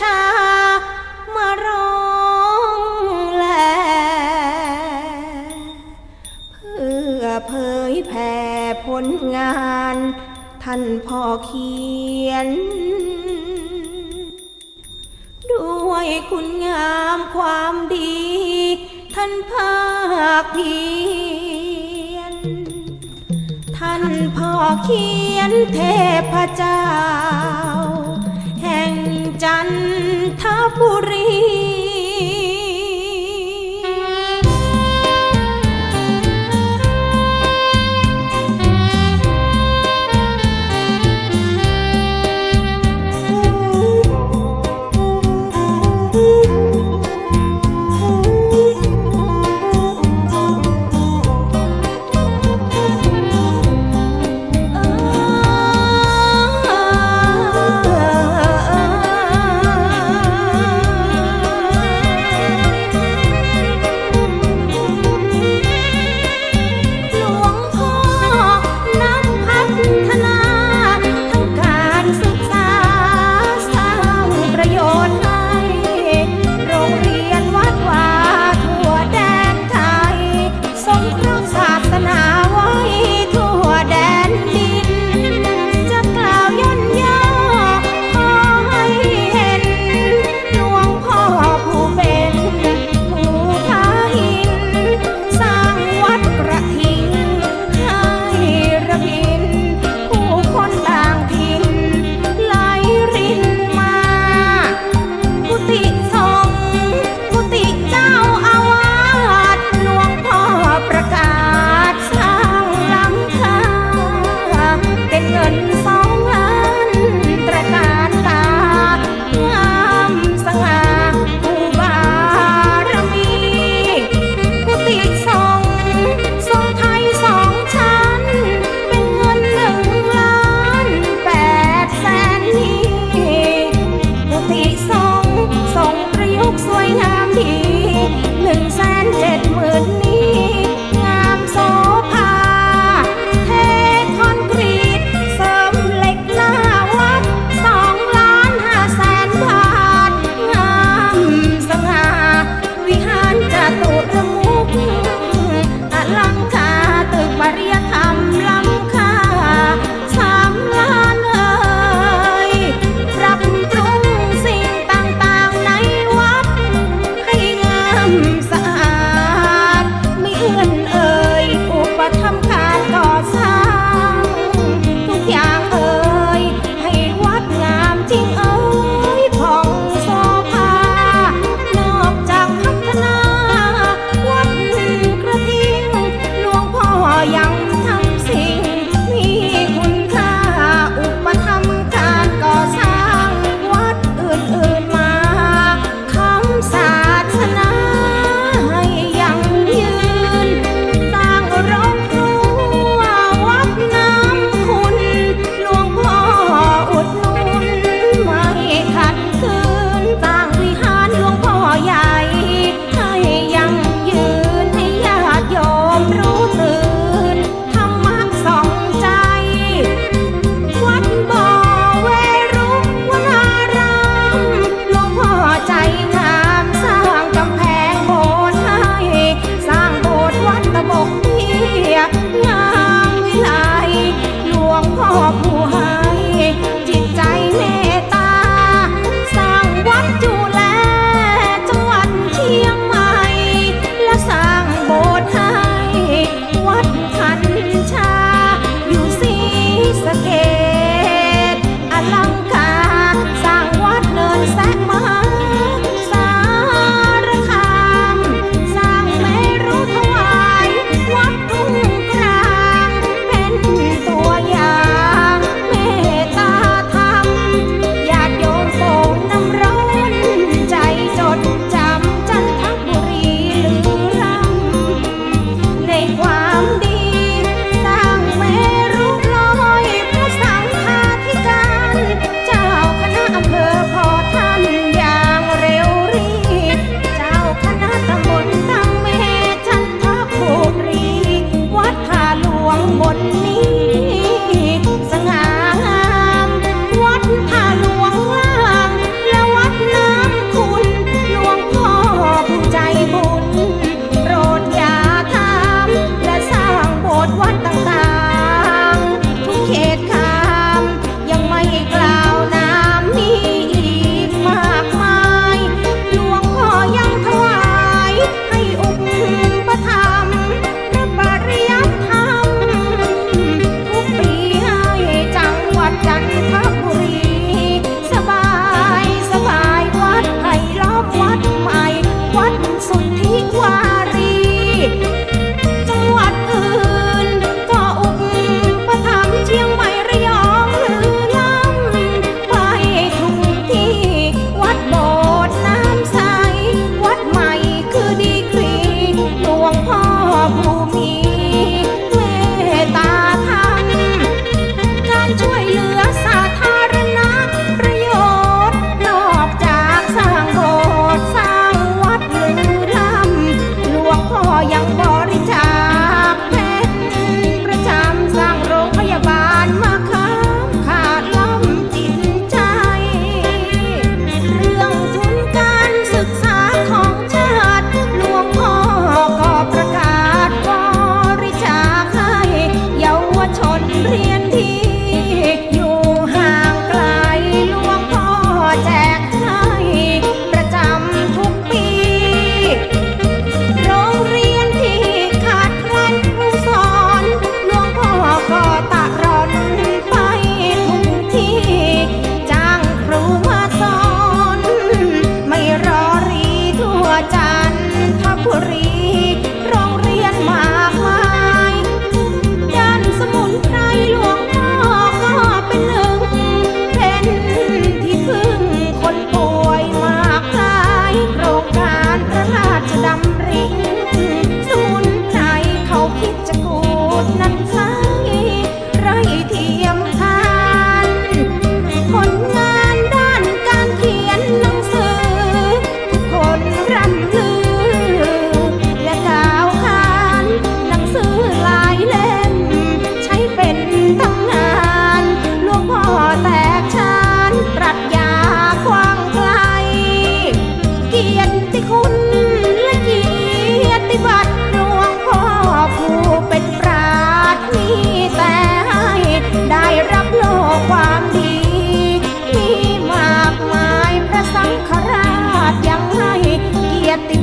ชา มาร้องแลเพื่อเผยแผ่ผลงาน ท่านพ่อเขียน ด้วยคุณงามความดี ท่านภาคเพียรท่านพ่อเขียนเทพเจ้า จันทบุรี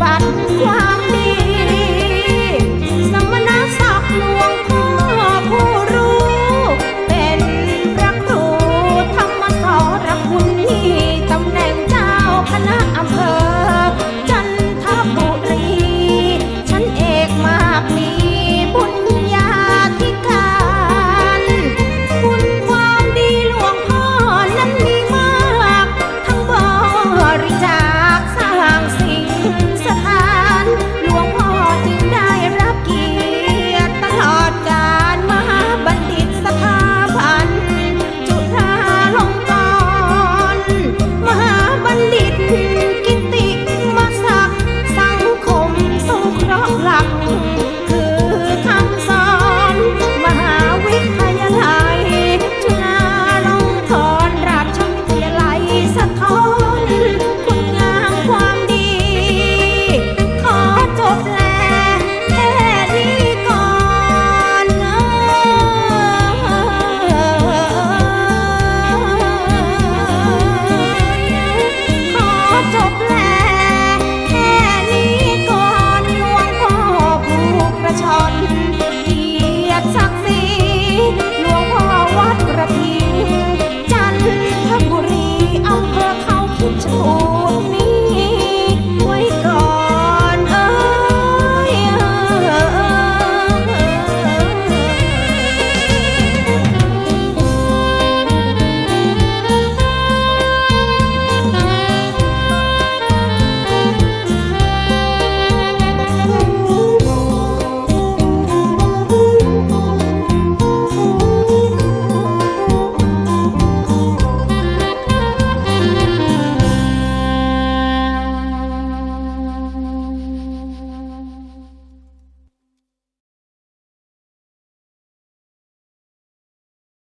บันความ